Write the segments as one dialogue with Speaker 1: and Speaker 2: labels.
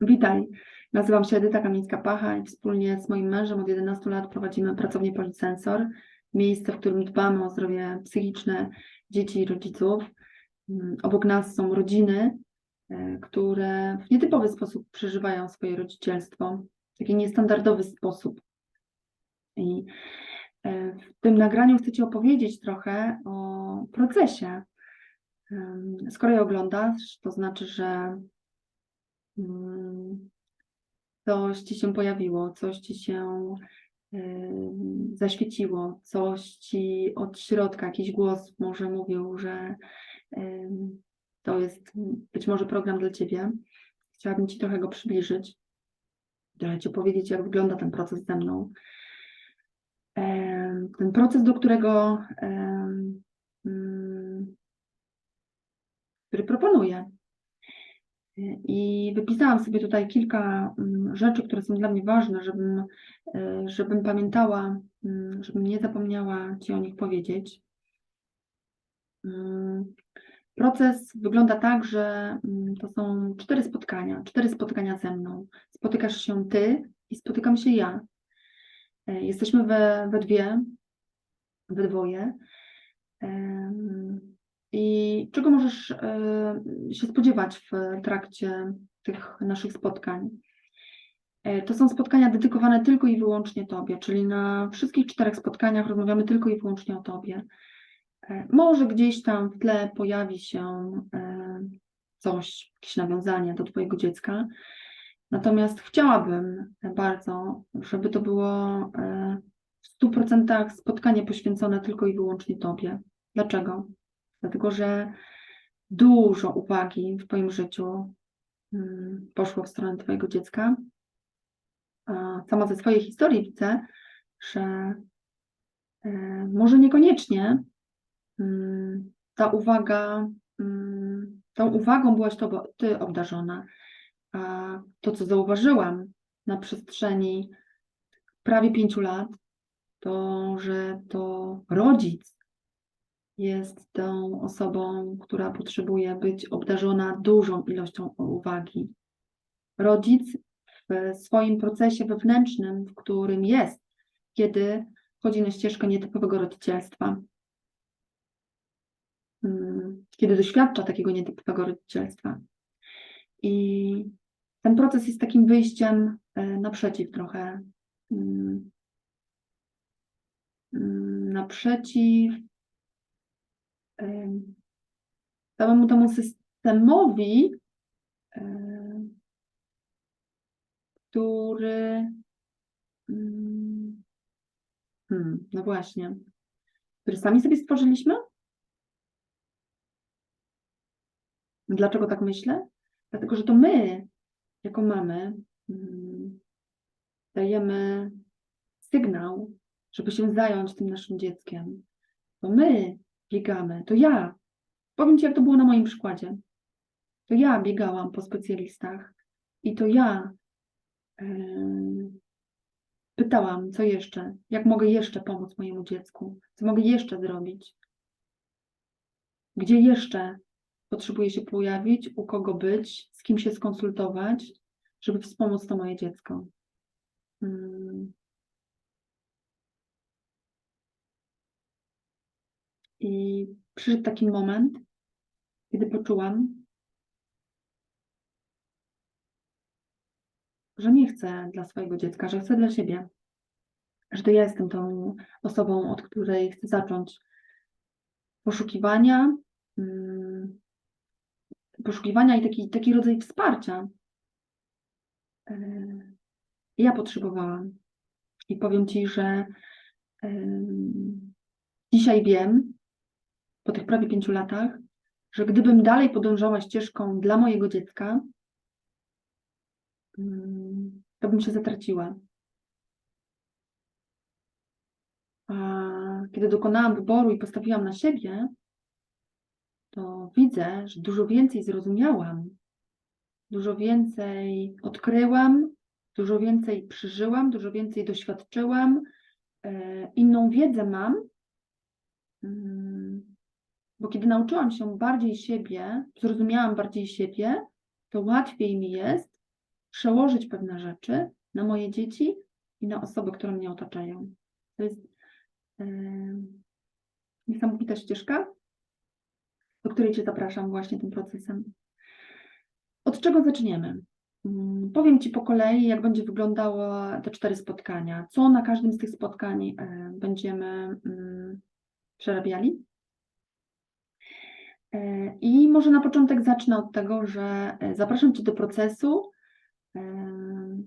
Speaker 1: Witaj, nazywam się Edyta Kamińska-Pacha i wspólnie z moim mężem od 11 lat prowadzimy pracownię Polisensor, miejsce, w którym dbamy o zdrowie psychiczne dzieci i rodziców. Mm, Obok nas są rodziny, e, które w nietypowy sposób przeżywają swoje rodzicielstwo, w taki niestandardowy sposób. I e, w tym nagraniu chcę Ci opowiedzieć trochę o procesie. Skoro je oglądasz, to znaczy, że coś ci się pojawiło, coś ci się ym, zaświeciło, coś ci od środka, jakiś głos może mówił, że ym, to jest być może program dla ciebie. Chciałabym ci trochę go przybliżyć, trochę ci opowiedzieć, jak wygląda ten proces ze mną. Ten proces, do którego który proponuję. I wypisałam sobie tutaj kilka mm, rzeczy, które są dla mnie ważne, żebym, e, żebym pamiętała, mm, żebym nie zapomniała Ci o nich powiedzieć. Mm, Proces wygląda tak, że to są cztery spotkania, cztery spotkania ze mną. Spotykasz się Ty i spotykam się ja. E, Jesteśmy we, we dwie, we dwoje. I czego możesz e, się spodziewać w trakcie tych naszych spotkań? E, To są spotkania dedykowane tylko i wyłącznie Tobie, czyli na wszystkich czterech spotkaniach rozmawiamy tylko i wyłącznie o Tobie. E, Może gdzieś tam w tle pojawi się coś, jakieś nawiązanie do Twojego dziecka. Natomiast chciałabym bardzo, żeby to było w 100% spotkanie poświęcone tylko i wyłącznie Tobie. Dlaczego? Dlatego, że dużo uwagi w Twoim życiu mm, poszło w stronę Twojego dziecka. A sama ze swojej historii widzę, że e, może niekoniecznie mm, ta uwaga, mm, tą uwagą byłaś Ty obdarzona. A to, co zauważyłam na przestrzeni prawie pięciu lat, to, że to rodzic jest tą osobą, która potrzebuje być obdarzona dużą ilością uwagi. Rodzic w swoim procesie wewnętrznym, w którym jest, kiedy wchodzi na ścieżkę nietypowego rodzicielstwa, mm, kiedy doświadcza takiego nietypowego rodzicielstwa. I ten proces jest takim wyjściem e, naprzeciw trochę. mm, mm, Naprzeciw całemu temu systemowi, em, który, mm, hmm, no właśnie, który sami sobie stworzyliśmy? Dlaczego tak myślę? Dlatego, że to my, jako mamy, mm, dajemy sygnał, żeby się zająć tym naszym dzieckiem. To my biegamy, to ja. Powiem Ci, jak to było na moim przykładzie. To ja biegałam po specjalistach i to ja em, pytałam, co jeszcze, jak mogę jeszcze pomóc mojemu dziecku, co mogę jeszcze zrobić, gdzie jeszcze potrzebuję się pojawić, u kogo być, z kim się skonsultować, żeby wspomóc to moje dziecko. Mm. I przyszedł taki moment, kiedy poczułam, że nie chcę dla swojego dziecka, że chcę dla siebie. Że to ja jestem tą osobą, od której chcę zacząć poszukiwania, mm, poszukiwania i taki, taki rodzaj wsparcia. Yy, Ja potrzebowałam. I powiem Ci, że em, dzisiaj wiem, po tych prawie pięciu latach, że gdybym dalej podążała ścieżką dla mojego dziecka, mm, to bym się zatraciła. A kiedy dokonałam wyboru i postawiłam na siebie, to widzę, że dużo więcej zrozumiałam, dużo więcej odkryłam, dużo więcej przeżyłam, dużo więcej doświadczyłam, e, inną wiedzę mam, Mm, bo kiedy nauczyłam się bardziej siebie, zrozumiałam bardziej siebie, to łatwiej mi jest przełożyć pewne rzeczy na moje dzieci i na osoby, które mnie otaczają. To jest e, niesamowita ścieżka, do której Cię zapraszam właśnie tym procesem. Od czego zaczniemy? Mm, Powiem Ci po kolei, jak będzie wyglądało te cztery spotkania. Co na każdym z tych spotkań będziemy mm, przerabiali. E, I może na początek zacznę od tego, że e, zapraszam Cię do procesu, e,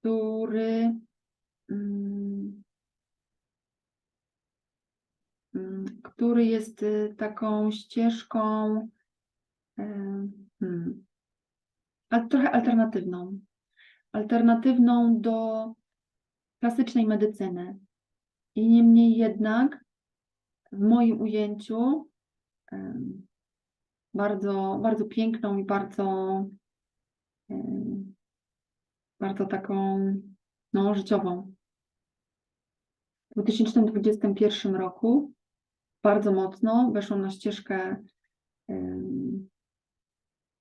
Speaker 1: który mm, mm, który jest taką ścieżką hmm, trochę alternatywną. Alternatywną do klasycznej medycyny. I niemniej jednak w moim ujęciu bardzo, bardzo piękną i bardzo, bardzo taką no, życiową. W 2021 roku bardzo mocno weszłam na ścieżkę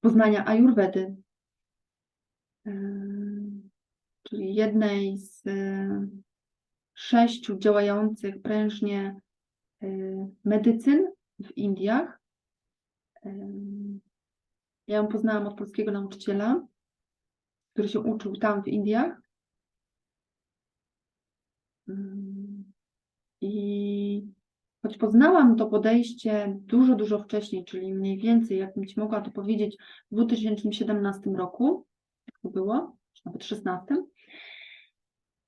Speaker 1: poznania Ajurwedy, em, czyli jednej z sześciu działających prężnie medycyn w Indiach. Ja ją poznałam od polskiego nauczyciela, który się uczył tam w Indiach. I choć poznałam to podejście dużo, dużo wcześniej, czyli mniej więcej, jakbym Ci mogła to powiedzieć, w 2017 roku, to było, czy nawet 2016,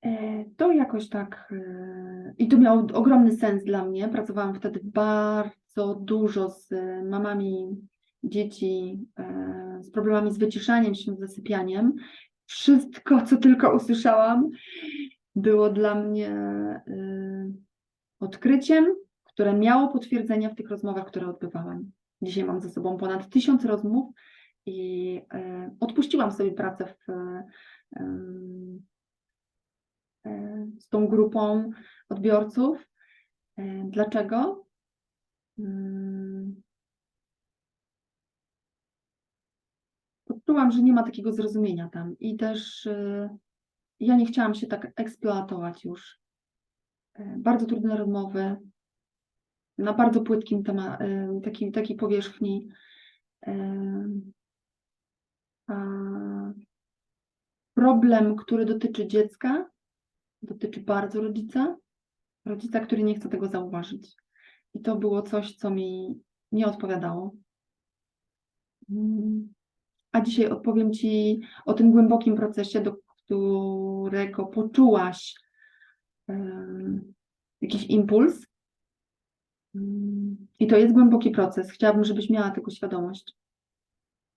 Speaker 1: E, To jakoś tak, e, i to miało ogromny sens dla mnie. Pracowałam wtedy bardzo dużo z e, mamami dzieci e, z problemami z wyciszaniem się, z zasypianiem. Wszystko, co tylko usłyszałam, było dla mnie e, odkryciem, które miało potwierdzenie w tych rozmowach, które odbywałam. Dzisiaj mam ze sobą ponad tysiąc rozmów i odpuściłam sobie pracę w z tą grupą odbiorców. Dlaczego? Mm. Poczułam, że nie ma takiego zrozumienia tam i też e, ja nie chciałam się tak eksploatować już. E, Bardzo trudne rozmowy na bardzo płytkim temat, takiej, takiej powierzchni. E, problem, który dotyczy dziecka, dotyczy bardzo rodzica, rodzica, który nie chce tego zauważyć. I to było coś, co mi nie odpowiadało. Mm. A dzisiaj odpowiem Ci o tym głębokim procesie, do którego poczułaś jakiś impuls. Mm. I to jest głęboki proces. Chciałabym, żebyś miała tego świadomość.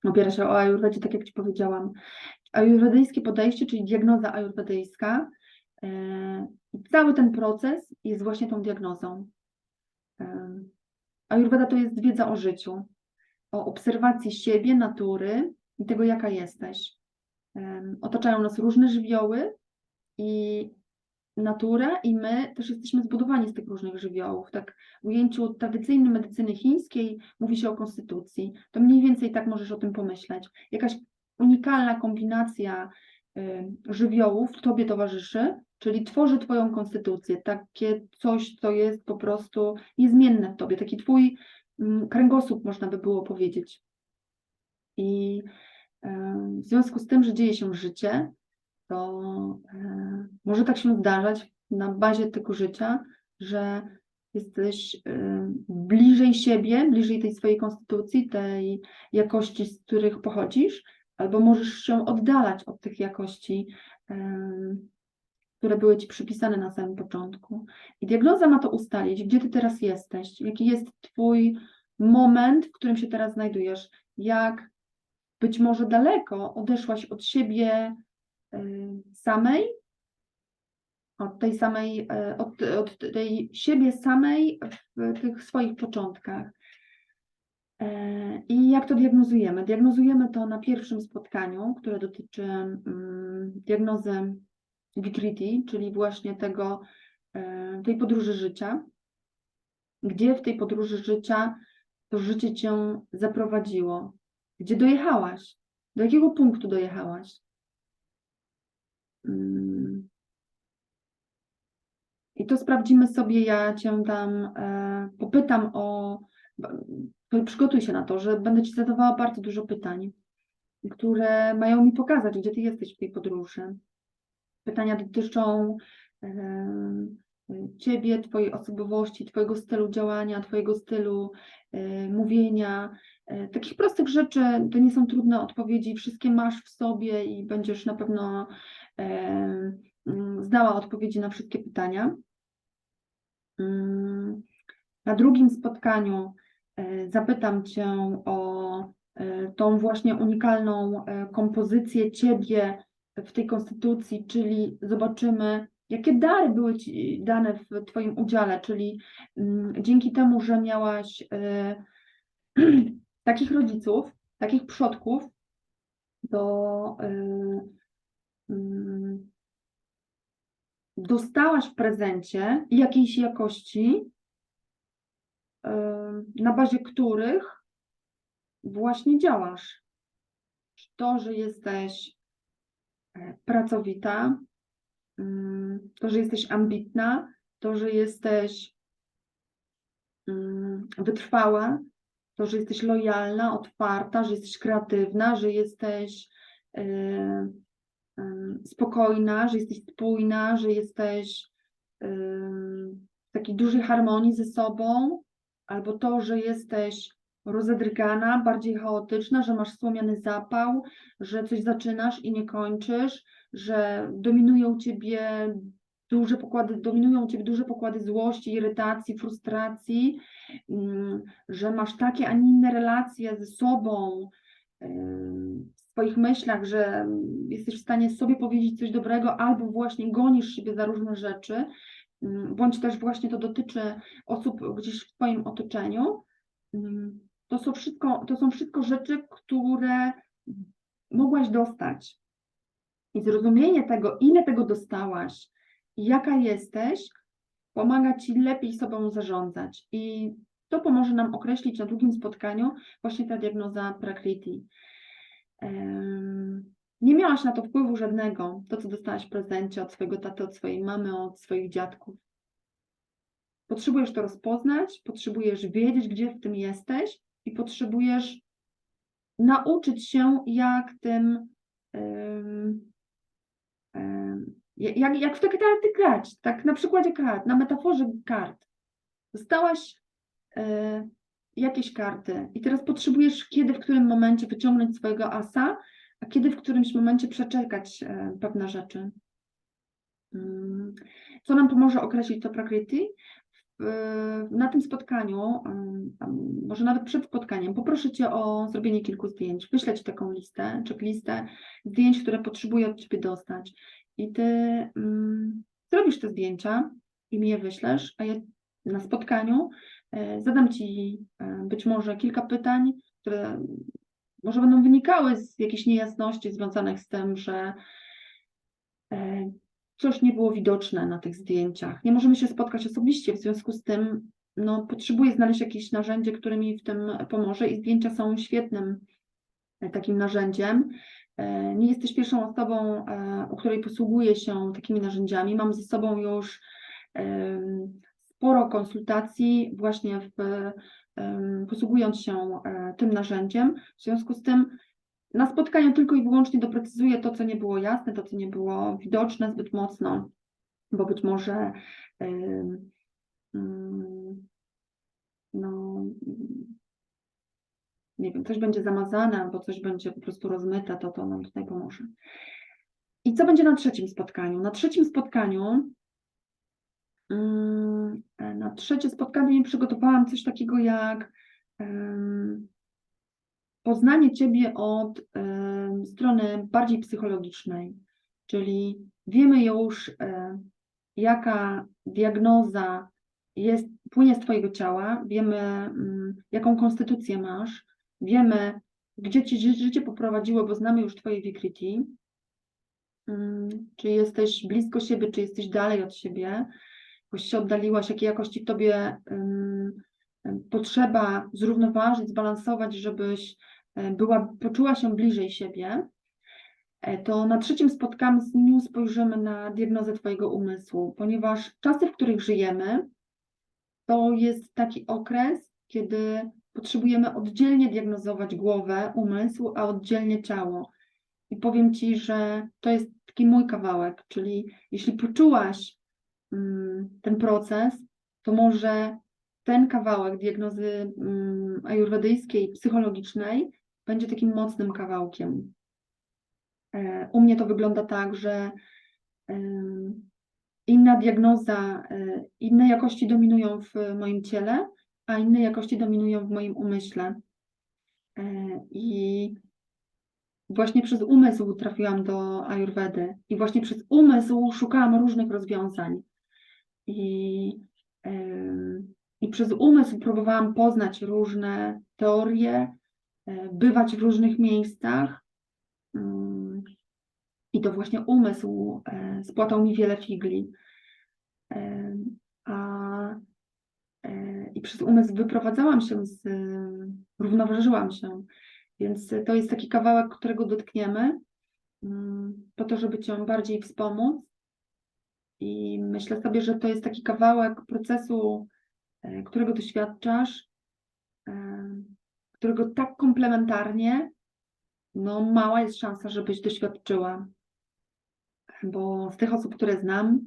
Speaker 1: Opiera się o ajurwedzie, tak jak Ci powiedziałam. Ajurwedyjskie podejście, czyli diagnoza ajurwedyjska, e, cały ten proces jest właśnie tą diagnozą. Em, Ajurweda to jest wiedza o życiu, o obserwacji siebie, natury i tego, jaka jesteś. Otaczają nas różne żywioły i natura, i my też jesteśmy zbudowani z tych różnych żywiołów. Tak w ujęciu tradycyjnej medycyny chińskiej mówi się o konstytucji. To mniej więcej tak możesz o tym pomyśleć. Jakaś unikalna kombinacja żywiołów Tobie towarzyszy, czyli tworzy Twoją konstytucję, takie coś, co jest po prostu niezmienne w Tobie, taki Twój mm, kręgosłup, można by było powiedzieć. I y, w związku z tym, że dzieje się życie, to y, może tak się zdarzać na bazie tego życia, że jesteś y, bliżej siebie, bliżej tej swojej konstytucji, tej jakości, z których pochodzisz, albo możesz się oddalać od tych jakości, które były Ci przypisane na samym początku. I diagnoza ma to ustalić, gdzie Ty teraz jesteś, jaki jest Twój moment, w którym się teraz znajdujesz, jak być może daleko odeszłaś od siebie y, samej, od tej samej, e, od, od tej siebie samej w tych swoich początkach. E, I jak to diagnozujemy? Diagnozujemy to na pierwszym spotkaniu, które dotyczy mm, diagnozy Vikriti, czyli właśnie tego, e, tej podróży życia. Gdzie w tej podróży życia to życie cię zaprowadziło? Gdzie dojechałaś? Do jakiego punktu dojechałaś? Mm. I to sprawdzimy sobie, ja Cię tam e, popytam o, przygotuj się na to, że będę Ci zadawała bardzo dużo pytań, które mają mi pokazać, gdzie Ty jesteś w tej podróży. Pytania dotyczą e, Ciebie, Twojej osobowości, Twojego stylu działania, Twojego stylu e, mówienia. E, Takich prostych rzeczy, to nie są trudne odpowiedzi, wszystkie masz w sobie i będziesz na pewno mm, znała odpowiedzi na wszystkie pytania. Mm, Na drugim spotkaniu zapytam Cię o tą właśnie unikalną kompozycję Ciebie w tej konstytucji, czyli zobaczymy, jakie dary były Ci dane w Twoim udziale, czyli mm, dzięki temu, że miałaś e, takich rodziców, takich przodków, to e, mm, dostałaś w prezencie jakiejś jakości, e, na bazie których właśnie działasz. To, że jesteś pracowita, mm, to, że jesteś ambitna, to, że jesteś mm, wytrwała, to, że jesteś lojalna, otwarta, że jesteś kreatywna, że jesteś e, spokojna, że jesteś spójna, że jesteś w takiej dużej harmonii ze sobą, albo to, że jesteś rozedrgana, bardziej chaotyczna, że masz słomiany zapał, że coś zaczynasz i nie kończysz, że dominują ciebie duże pokłady, dominują ciebie duże pokłady złości, irytacji, frustracji, mm, że masz takie, a nie inne relacje ze sobą, w swoich myślach, że jesteś w stanie sobie powiedzieć coś dobrego, albo właśnie gonisz siebie za różne rzeczy, mm, bądź też właśnie to dotyczy osób gdzieś w Twoim otoczeniu. To są wszystko, to są wszystko rzeczy, które mogłaś dostać. I zrozumienie tego, ile tego dostałaś jaka jesteś, pomaga Ci lepiej sobą zarządzać. I to pomoże nam określić na drugim spotkaniu właśnie ta diagnoza Prakriti. Nie miałaś na to wpływu żadnego, to co dostałaś w prezencie od swojego taty, od swojej mamy, od swoich dziadków. Potrzebujesz to rozpoznać, potrzebujesz wiedzieć, gdzie w tym jesteś i potrzebujesz nauczyć się, jak tym, jak, jak w takie karty grać, tak na przykładzie kart, na metaforze kart. Dostałaś e, jakieś karty i teraz potrzebujesz kiedy, w którym momencie wyciągnąć swojego asa, a kiedy w którymś momencie przeczekać e, pewne rzeczy. Mm, Co nam pomoże określić to Prakriti? W- Na tym spotkaniu, tam może nawet przed spotkaniem, poproszę Cię o zrobienie kilku zdjęć. Wyślę Ci taką listę, checklistę zdjęć, które potrzebuję od Ciebie dostać. I Ty mm, zrobisz te zdjęcia i mi je wyślesz, a ja na spotkaniu e, zadam Ci być może kilka pytań, które może będą wynikały z jakichś niejasności związanych z tym, że coś nie było widoczne na tych zdjęciach. Nie możemy się spotkać osobiście, w związku z tym no, potrzebuję znaleźć jakieś narzędzie, które mi w tym pomoże i zdjęcia są świetnym e, takim narzędziem. E, Nie jesteś pierwszą osobą, e, u której posługuję się takimi narzędziami. Mam ze sobą już sporo konsultacji właśnie w, posługując się tym narzędziem. W związku z tym na spotkaniu tylko i wyłącznie doprecyzuję to, co nie było jasne, to, co nie było widoczne zbyt mocno, bo być może em, mm, no, nie wiem, coś będzie zamazane albo coś będzie po prostu rozmyte, to to nam tutaj pomoże. I co będzie na trzecim spotkaniu? Na trzecim spotkaniu, mm, na trzecie spotkanie przygotowałam coś takiego jak poznanie Ciebie od strony bardziej psychologicznej, czyli wiemy już, e, jaka diagnoza jest, płynie z Twojego ciała, wiemy, mm, jaką konstytucję masz, wiemy, gdzie Ci ży- życie poprowadziło, bo znamy już Twoje Vikriti, Mm, czy jesteś blisko siebie, czy jesteś dalej od siebie, jakoś się oddaliłaś, jakiej jakości Tobie potrzeba zrównoważyć, zbalansować, żebyś była, poczuła się bliżej siebie, e, to na trzecim spotkaniu spojrzymy na diagnozę Twojego umysłu, ponieważ czasy, w których żyjemy, to jest taki okres, kiedy potrzebujemy oddzielnie diagnozować głowę, umysł, a oddzielnie ciało. I powiem Ci, że to jest taki mój kawałek, czyli jeśli poczułaś mm, ten proces, to może ten kawałek diagnozy mm, ajurwedyjskiej, psychologicznej będzie takim mocnym kawałkiem. E, U mnie to wygląda tak, że em, inna diagnoza, e, inne jakości dominują w moim ciele, a inne jakości dominują w moim umyśle. E, I właśnie przez umysł trafiłam do Ayurvedy i właśnie przez umysł szukałam różnych rozwiązań. I, i przez umysł próbowałam poznać różne teorie, e, bywać w różnych miejscach. Mm, I to właśnie umysł e, spłatał mi wiele figli. E, A, e, I przez umysł wyprowadzałam się z, równoważyłam się. Więc to jest taki kawałek, którego dotkniemy, mm, po to, żeby Cię bardziej wspomóc. I myślę sobie, że to jest taki kawałek procesu, e, którego doświadczasz, e, którego tak komplementarnie, no mała jest szansa, żebyś doświadczyła. Bo z tych osób, które znam,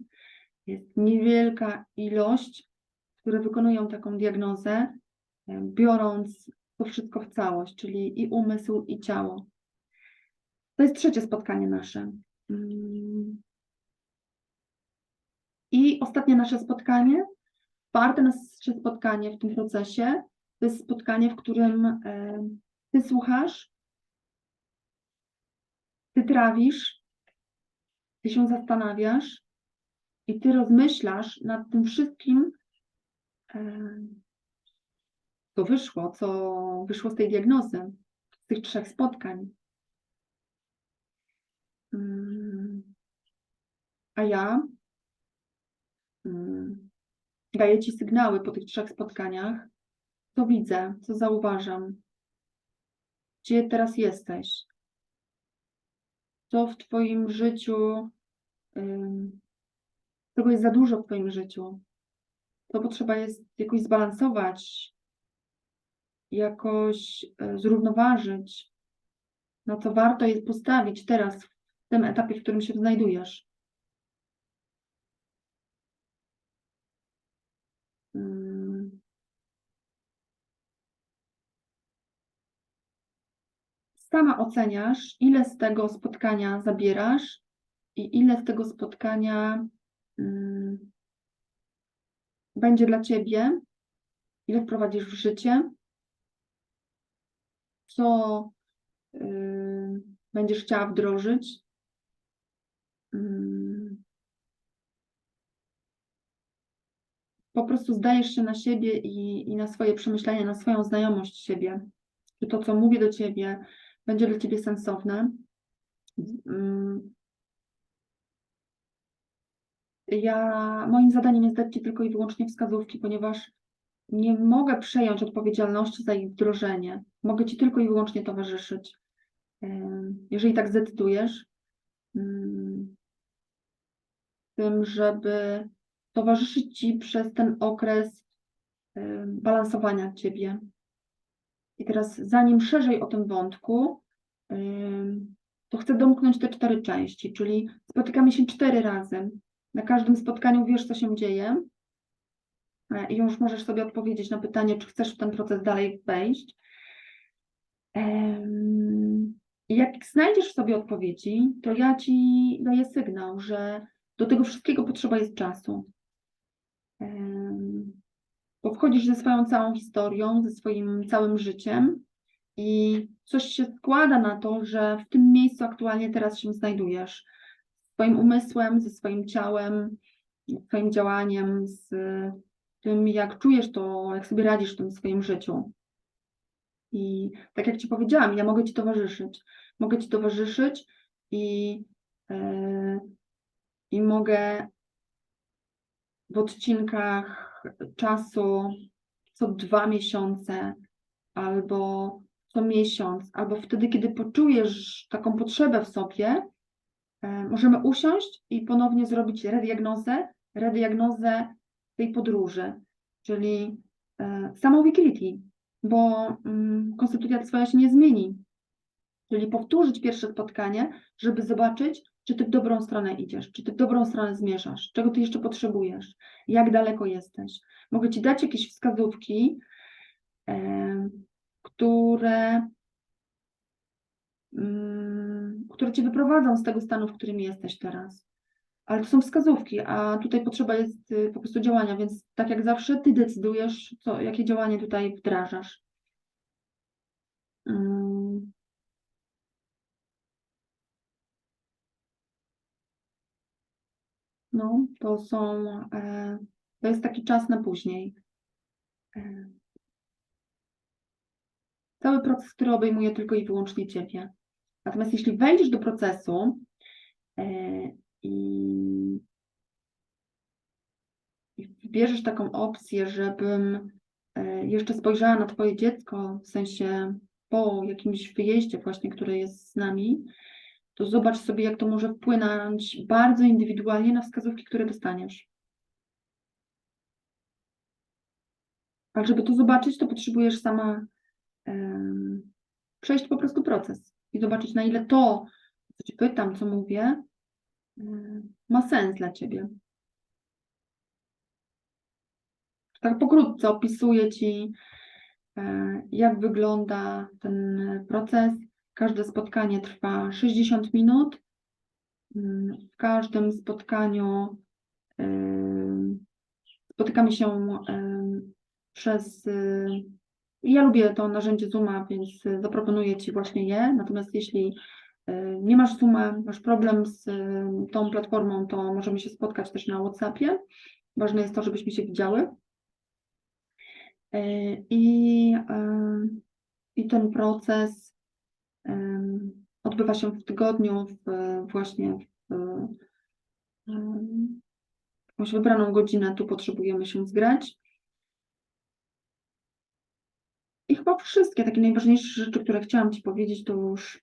Speaker 1: jest niewielka ilość, które wykonują taką diagnozę, e, biorąc to wszystko w całość, czyli i umysł, i ciało. To jest trzecie spotkanie nasze. Mm. I ostatnie nasze spotkanie, czwarte nasze spotkanie w tym procesie, to jest spotkanie, w którym e, ty słuchasz, ty trawisz, ty się zastanawiasz i ty rozmyślasz nad tym wszystkim, e, co wyszło, co wyszło z tej diagnozy, z tych trzech spotkań. Mm. A ja mm, daję Ci sygnały po tych trzech spotkaniach, co widzę, co zauważam, gdzie teraz jesteś, co w Twoim życiu, tego jest za dużo w Twoim życiu, to potrzeba jest jakoś zbalansować, jakoś e, zrównoważyć, no to warto jest postawić teraz, w tym etapie, w którym się znajdujesz. Sama oceniasz, ile z tego spotkania zabierasz i ile z tego spotkania mm, będzie dla ciebie, ile wprowadzisz w życie, co y, będziesz chciała wdrożyć. Mm. Po prostu zdajesz się na siebie i, i na swoje przemyślenia, na swoją znajomość siebie. Czy to, co mówię do ciebie, będzie dla ciebie sensowne. Mm. Ja, moim zadaniem jest dać ci tylko i wyłącznie wskazówki, ponieważ nie mogę przejąć odpowiedzialności za ich wdrożenie. Mogę Ci tylko i wyłącznie towarzyszyć. Jeżeli tak zdecydujesz, tym, żeby towarzyszyć Ci przez ten okres balansowania Ciebie. I teraz, zanim szerzej o tym wątku, to chcę domknąć te cztery części, czyli spotykamy się cztery razy. Na każdym spotkaniu wiesz, co się dzieje, i już możesz sobie odpowiedzieć na pytanie, czy chcesz w ten proces dalej wejść. Jak znajdziesz w sobie odpowiedzi, to ja ci daję sygnał, że do tego wszystkiego potrzeba jest czasu. Bo wchodzisz ze swoją całą historią, ze swoim całym życiem i coś się składa na to, że w tym miejscu aktualnie teraz się znajdujesz. Swoim umysłem, ze swoim ciałem, swoim działaniem, z tym, jak czujesz to, jak sobie radzisz w tym swoim życiu. I tak jak Ci powiedziałam, ja mogę Ci towarzyszyć. Mogę Ci towarzyszyć i, yy, i mogę w odcinkach czasu co dwa miesiące albo co miesiąc, albo wtedy, kiedy poczujesz taką potrzebę w sobie, e, możemy usiąść i ponownie zrobić rediagnozę, rediagnozę tej podróży, czyli e, samą Wikility, bo mm, konstytucja twoja się nie zmieni. Czyli powtórzyć pierwsze spotkanie, żeby zobaczyć, czy ty w dobrą stronę idziesz, czy ty w dobrą stronę zmierzasz, czego ty jeszcze potrzebujesz, jak daleko jesteś. Mogę ci dać jakieś wskazówki, e, które, mm, które cię wyprowadzą z tego stanu, w którym jesteś teraz. Ale to są wskazówki, a tutaj potrzeba jest y, po prostu działania, więc tak jak zawsze ty decydujesz, co, jakie działanie tutaj wdrażasz. No, to są, e, to jest taki czas na później. E, Cały proces, który obejmuje tylko i wyłącznie Ciebie. Natomiast jeśli wejdziesz do procesu e, i, i wybierzesz taką opcję, żebym jeszcze spojrzała na Twoje dziecko, w sensie po jakimś wyjeździe właśnie, które jest z nami, to zobacz sobie, jak to może wpłynąć bardzo indywidualnie na wskazówki, które dostaniesz. Ale żeby to zobaczyć, to potrzebujesz sama przejść po prostu proces i zobaczyć, na ile to, co Cię pytam, co mówię, ma sens dla Ciebie. Tak pokrótce opisuję Ci, e, jak wygląda ten proces. Każde spotkanie trwa 60 minut. W każdym spotkaniu spotykamy się przez. Ja lubię to narzędzie Zooma, więc zaproponuję Ci właśnie je. Natomiast jeśli nie masz Zooma, masz problem z tą platformą, to możemy się spotkać też na WhatsAppie. Ważne jest to, żebyśmy się widziały. Y, I, i ten proces odbywa się w tygodniu, w, właśnie w, w jakąś wybraną godzinę. Tu potrzebujemy się zgrać. I chyba wszystkie takie najważniejsze rzeczy, które chciałam Ci powiedzieć, to już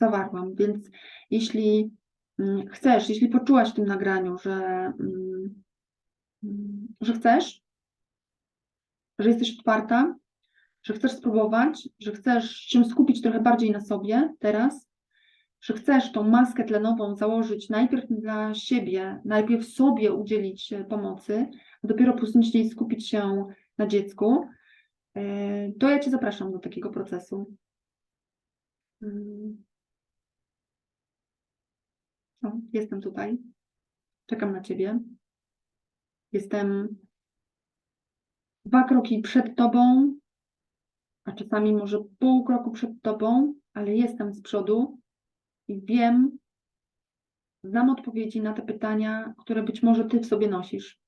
Speaker 1: zawarłam. Więc jeśli mm, chcesz, jeśli poczułaś w tym nagraniu, że, mm, mm, że chcesz, że jesteś otwarta, że chcesz spróbować, że chcesz się skupić trochę bardziej na sobie teraz, że chcesz tą maskę tlenową założyć najpierw dla siebie, najpierw sobie udzielić e, pomocy, a dopiero później skupić się na dziecku, e, to ja Cię zapraszam do takiego procesu. Mm. O, jestem tutaj. Czekam na Ciebie. Jestem dwa kroki przed Tobą, a czasami może pół kroku przed Tobą, ale jestem z przodu i wiem, znam odpowiedzi na te pytania, które być może Ty w sobie nosisz.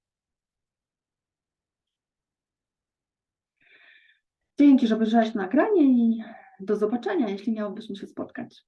Speaker 1: Dzięki, że obejrzałeś nagranie i do zobaczenia, jeśli miałobyśmy się spotkać.